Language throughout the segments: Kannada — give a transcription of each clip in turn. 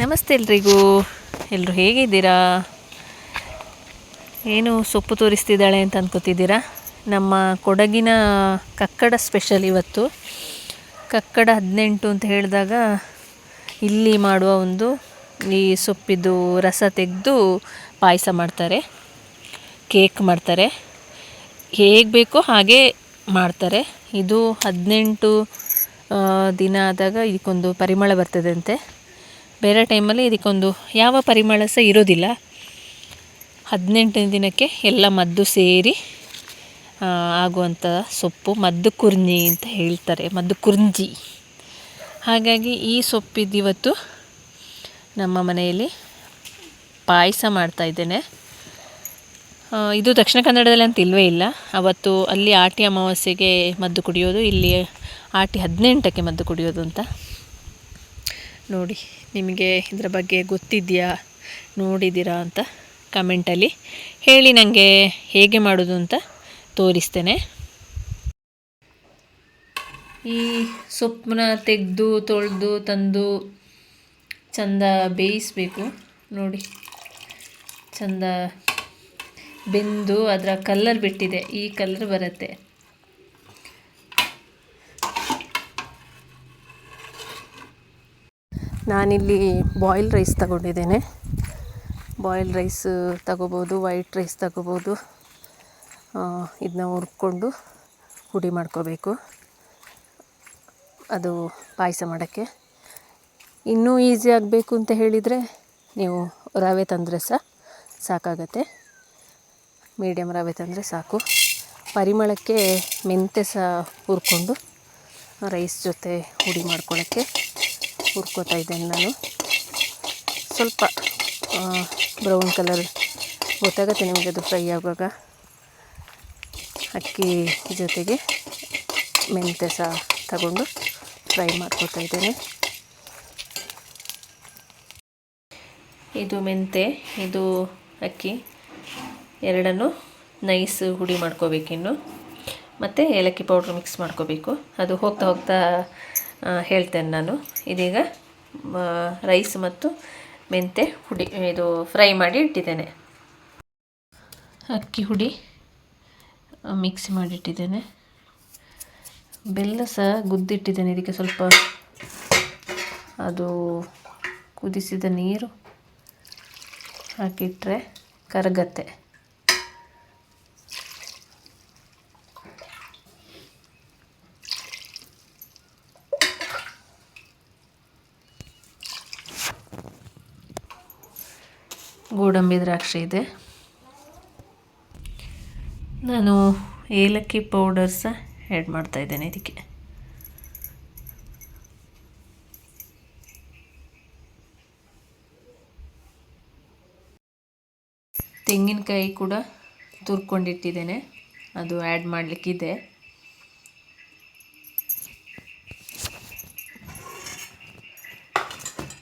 ನಮಸ್ತೆ ಎಲ್ರಿಗೂ. ಎಲ್ಲರೂ ಹೇಗಿದ್ದೀರಾ? ಏನು ಸೊಪ್ಪು ತೋರಿಸ್ತಿದ್ದಾಳೆ ಅಂತ ಅಂದ್ಕೋತಿದ್ದೀರಾ ನಮ್ಮ ಕೊಡಗಿನ ಕಕ್ಕಡ ಸ್ಪೆಷಲ್ ಇವತ್ತು. ಕಕ್ಕಡ ಹದಿನೆಂಟು ಅಂತ ಹೇಳಿದಾಗ ಇಲ್ಲಿ ಮಾಡುವ ಒಂದು ಈ ಸೊಪ್ಪಿದ್ದು ರಸ ತೆಗೆದು ಪಾಯಸ ಮಾಡ್ತಾರೆ. ಕೇಕ್ ಮಾಡ್ತಾರೆ. ಹೇಗೆ ಬೇಕೋ ಹಾಗೆ ಮಾಡ್ತಾರೆ. ಇದು ಹದಿನೆಂಟು ದಿನ ಆದಾಗ ಇದಕ್ಕೊಂದು ಪರಿಮಳ ಬರ್ತದಂತೆ. ಬೇರೆ ಟೈಮಲ್ಲಿ ಇದಕ್ಕೊಂದು ಯಾವ ಪರಿಮಳ ಸಹ ಇರೋದಿಲ್ಲ. ಹದಿನೆಂಟನೇ ದಿನಕ್ಕೆ ಎಲ್ಲ ಮದ್ದು ಸೇರಿ ಆಗುವಂಥ ಸೊಪ್ಪು, ಮದ್ದು ಕುರ್ಜಿ ಅಂತ ಹೇಳ್ತಾರೆ, ಮದ್ದು ಕುರ್ಂಜಿ. ಹಾಗಾಗಿ ಈ ಸೊಪ್ಪಿದ್ದು ಇವತ್ತು ನಮ್ಮ ಮನೆಯಲ್ಲಿ ಪಾಯಸ ಮಾಡ್ತಾ ಇದ್ದೇನೆ. ಇದು ದಕ್ಷಿಣ ಕನ್ನಡದಲ್ಲಿ ಅಂತ ಇಲ್ಲವೇ ಇಲ್ಲ. ಅವತ್ತು ಅಲ್ಲಿ ಆಟಿ ಅಮಾವಾಸ್ಯೆಗೆ ಮದ್ದು ಕುಡಿಯೋದು, ಇಲ್ಲಿ ಆಟಿ ಹದಿನೆಂಟಕ್ಕೆ ಮದ್ದು ಕುಡಿಯೋದು ಅಂತ. ನೋಡಿ, ನಿಮಗೆ ಇದರ ಬಗ್ಗೆ ಗೊತ್ತಿದೆಯಾ, ನೋಡಿದ್ದೀರಾ ಅಂತ ಕಮೆಂಟಲ್ಲಿ ಹೇಳಿ ನನಗೆ ಹೇಗೆ ಮಾಡೋದು ಅಂತ ತೋರಿಸ್ತೇನೆ. ಈ ಸೊಪ್ಪನ್ನ ತೆಗೆದು, ತೊಳೆದು, ತಂದು ಚಂದ ಬೇಯಿಸಬೇಕು. ನೋಡಿ, ಚಂದ ಬೆಂದು ಅದರ ಕಲ್ಲರ್ ಬಿಟ್ಟಿದೆ, ಈ ಕಲ್ಲರ್ ಬರುತ್ತೆ. ನಾನಿಲ್ಲಿ ಬಾಯ್ಲ್ ರೈಸ್ ತಗೊಂಡಿದ್ದೇನೆ. ಬಾಯ್ಲ್ ರೈಸ್ ತಗೋಬೋದು ವೈಟ್ ರೈಸ್ ತಗೋಬೋದು. ಇದನ್ನ ಹುರ್ಕೊಂಡು ಹುಡಿ ಮಾಡ್ಕೋಬೇಕು. ಅದು ಪಾಯಸ ಮಾಡೋಕ್ಕೆ. ಇನ್ನೂ ಈಸಿ ಆಗಬೇಕು ಅಂತ ಹೇಳಿದರೆ ನೀವು ರವೆ ತಂದರೆ ಸಹ ಸಾಕಾಗತ್ತೆ. ಮೀಡಿಯಮ್ ರವೆ ತಂದರೆ ಸಾಕು. ಪರಿಮಳಕ್ಕೆ ಮೆಂತ್ಯ ಸಹ ಹುರ್ಕೊಂಡು ರೈಸ್ ಜೊತೆ ಹುಡಿ ಮಾಡ್ಕೊಳ್ಳೋಕ್ಕೆ ಹುರ್ಕೋತಾ ಇದ್ದೇನೆ ನಾನು. ಸ್ವಲ್ಪ ಬ್ರೌನ್ ಕಲರ್ ಗೊತ್ತಾಗುತ್ತೆ ನಿಮಗೆ ಅದು ಫ್ರೈ ಆಗುವಾಗ. ಅಕ್ಕಿ ಜೊತೆಗೆ ಮೆಂತ್ಯ ಸಹ ತಗೊಂಡು ಫ್ರೈ ಮಾಡ್ಕೋತಾ ಇದ್ದೇನೆ. ಇದು ಮೆಂತೆ ಇದು ಅಕ್ಕಿ. ಎರಡನ್ನು ನೈಸ್ ಹುಡಿ ಮಾಡ್ಕೋಬೇಕಿನ್ನು ಮತ್ತು ಏಲಕ್ಕಿ ಪೌಡ್ರ್ ಮಿಕ್ಸ್ ಮಾಡ್ಕೋಬೇಕು. ಅದು ಹೋಗ್ತಾ ಹೋಗ್ತಾ ಹೇಳ್ತೇನೆ ನಾನು. ಇದೀಗ ರೈಸ್ ಮತ್ತು ಮೆಂತೆ ಹುಡಿ ಇದು ಫ್ರೈ ಮಾಡಿ ಇಟ್ಟಿದ್ದೇನೆ. ಅಕ್ಕಿ ಹುಡಿ ಮಿಕ್ಸಿ ಮಾಡಿಟ್ಟಿದ್ದೇನೆ ಬೆಲ್ಲ ಸಹ ಗುದ್ದಿಟ್ಟಿದ್ದೇನೆ. ಇದಕ್ಕೆ ಸ್ವಲ್ಪ ಅದು ಕುದಿಸಿದ ನೀರು ಹಾಕಿಟ್ಟರೆ ಕರಗತ್ತೆ. ಗೋಡಂಬಿ ದ್ರಾಕ್ಷಿ ಇದೆ. ನಾನು ಏಲಕ್ಕಿ ಪೌಡರ್ ಸಹ ಆ್ಯಡ್ ಮಾಡ್ತಾ ಇದ್ದೇನೆ ಇದಕ್ಕೆ. ತೆಂಗಿನಕಾಯಿ ಕೂಡ ತುರ್ಕೊಂಡಿಟ್ಟಿದ್ದೇನೆ. ಅದು ಆ್ಯಡ್ ಮಾಡಲಿಕ್ಕಿದೆ.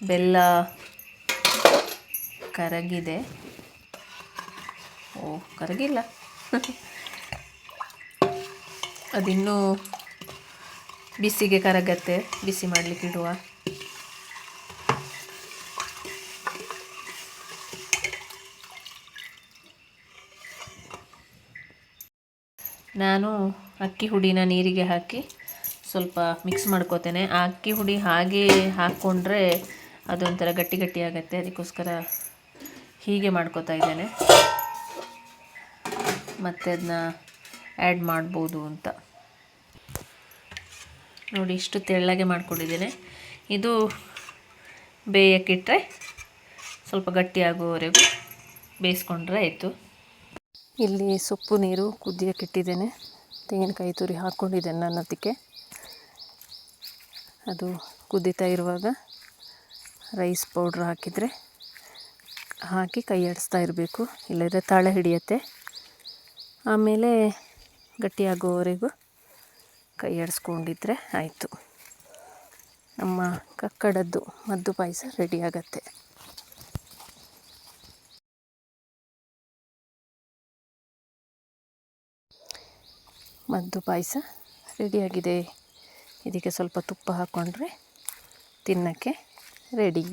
ಬೆಲ್ಲ ಕರಗಿದೆ. ಓ, ಕರಗಿಲ್ಲ. ಅದಿನ್ನೂ ಬಿಸಿಗೆ ಕರಗತ್ತೆ, ಬಿಸಿ ಮಾಡಲಿಕ್ಕೆ ಇಡುವ. ನಾನು ಅಕ್ಕಿ ಹುಡಿನ ನೀರಿಗೆ ಹಾಕಿ ಸ್ವಲ್ಪ ಮಿಕ್ಸ್ ಮಾಡ್ಕೋತೇನೆ. ಆ ಅಕ್ಕಿ ಹುಡಿ ಹಾಗೆ ಹಾಕ್ಕೊಂಡ್ರೆ ಅದೊಂಥರ ಗಟ್ಟಿ ಗಟ್ಟಿ ಆಗುತ್ತೆ. ಅದಕ್ಕೋಸ್ಕರ ಹೀಗೆ ಮಾಡ್ಕೋತಾ ಇದ್ದೇನೆ. ಮತ್ತು ಅದನ್ನ ಆ್ಯಡ್ ಮಾಡ್ಬೋದು ಅಂತ. ನೋಡಿ, ಇಷ್ಟು ತೆಳ್ಳಗೆ ಮಾಡ್ಕೊಂಡಿದ್ದೇನೆ. ಇದು ಬೇಯಕ್ಕಿಟ್ಟರೆ ಸ್ವಲ್ಪ ಗಟ್ಟಿ ಆಗುವವರೆಗೂ ಬೇಯಿಸ್ಕೊಂಡ್ರೆ ಆಯಿತು. ಇಲ್ಲಿ ಸೊಪ್ಪು ನೀರು ಕುದಿಯೋಕ್ಕಿಟ್ಟಿದ್ದೇನೆ ತೆಂಗಿನಕಾಯಿ ತುರಿ ಹಾಕ್ಕೊಂಡಿದ್ದೇನೆ ನನ್ನ ಅದಕ್ಕೆ ಅದು ಕುದೀತಾ ಇರುವಾಗ ರೈಸ್ ಪೌಡ್ರ್ ಹಾಕಿದರೆ ಹಾಕಿ ಕೈ ಆಡಿಸ್ತಾ ಇರಬೇಕು. ಇಲ್ಲದ್ರೆ ತಾಳೆ ಹಿಡಿಯತ್ತೆ. ಆಮೇಲೆ ಗಟ್ಟಿಯಾಗೋವರೆಗೂ ಕೈ ಆಡಿಸ್ಕೊಂಡಿದ್ರೆ ಆಯಿತು. ನಮ್ಮ ಕಕ್ಕಡದ್ದು ಮದ್ದು ಪಾಯಸ ರೆಡಿ ಆಗತ್ತೆ. ಮದ್ದು ಪಾಯಸ ರೆಡಿಯಾಗಿದೆ ಇದಕ್ಕೆ ಸ್ವಲ್ಪ ತುಪ್ಪ ಹಾಕ್ಕೊಂಡ್ರೆ ತಿನ್ನೋಕ್ಕೆ ರೆಡಿ